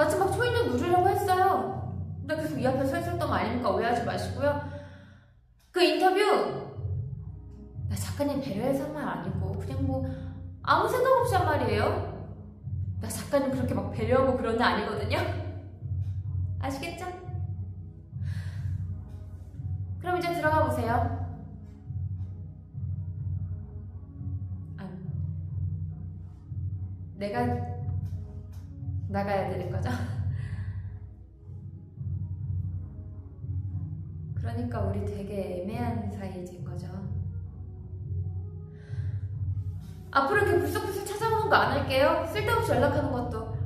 마치 막 초인종 누르려고 했어요. 나 계속 이 앞에 서 있었던 거 아닙니까? 오해하지 마시고요. 그 인터뷰 나 작가님 배려해서 한 말 아니고 그냥 뭐 아무 생각 없이 한 말이에요. 나 작가님 그렇게 막 배려하고 그런 애 아니거든요. 아시겠죠? 그럼 이제 들어가 보세요. 아, 내가 나가야 되는 거죠? 그러니까 우리 되게 애매한 사이인 거죠. 앞으로 이렇게 불쑥불쑥 찾아오는 거 안 할게요. 쓸데없이 연락하는 것도.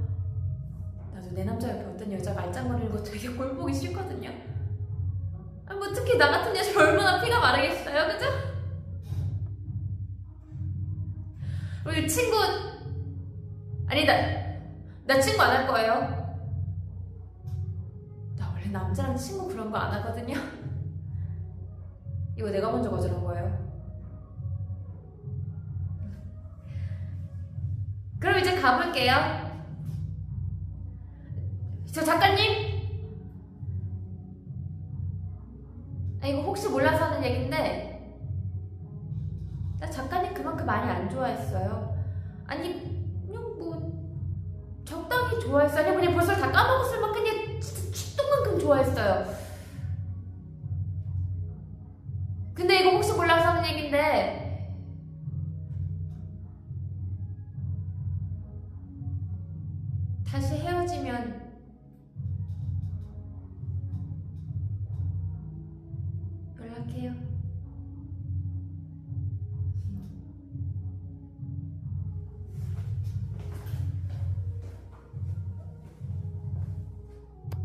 나도 내 남자 옆에 어떤 여자 말짱거리는 거 되게 꼴 보기 싫거든요. 아, 뭐 특히 나 같은 여자 얼마나 피가 마르겠어요, 그죠? 우리 친구 아니다. 나 친구 안 할 거예요. 나 원래 남자랑 친구 그런 거 안 하거든요. 이거 내가 먼저 거절한 거예요. 그럼 이제 가볼게요. 저 작가님? 아, 이거 혹시 몰라서 하는 얘긴데, 나 작가님 그만큼 많이 안 좋아했어요. 좋아했어요. 그냥 벌써 다 까먹었을 만 그냥 진짜 축동만큼 좋아했어요. 근데 이거 혹시 몰라서 하는 얘긴데 다시 헤어지면 연락해요.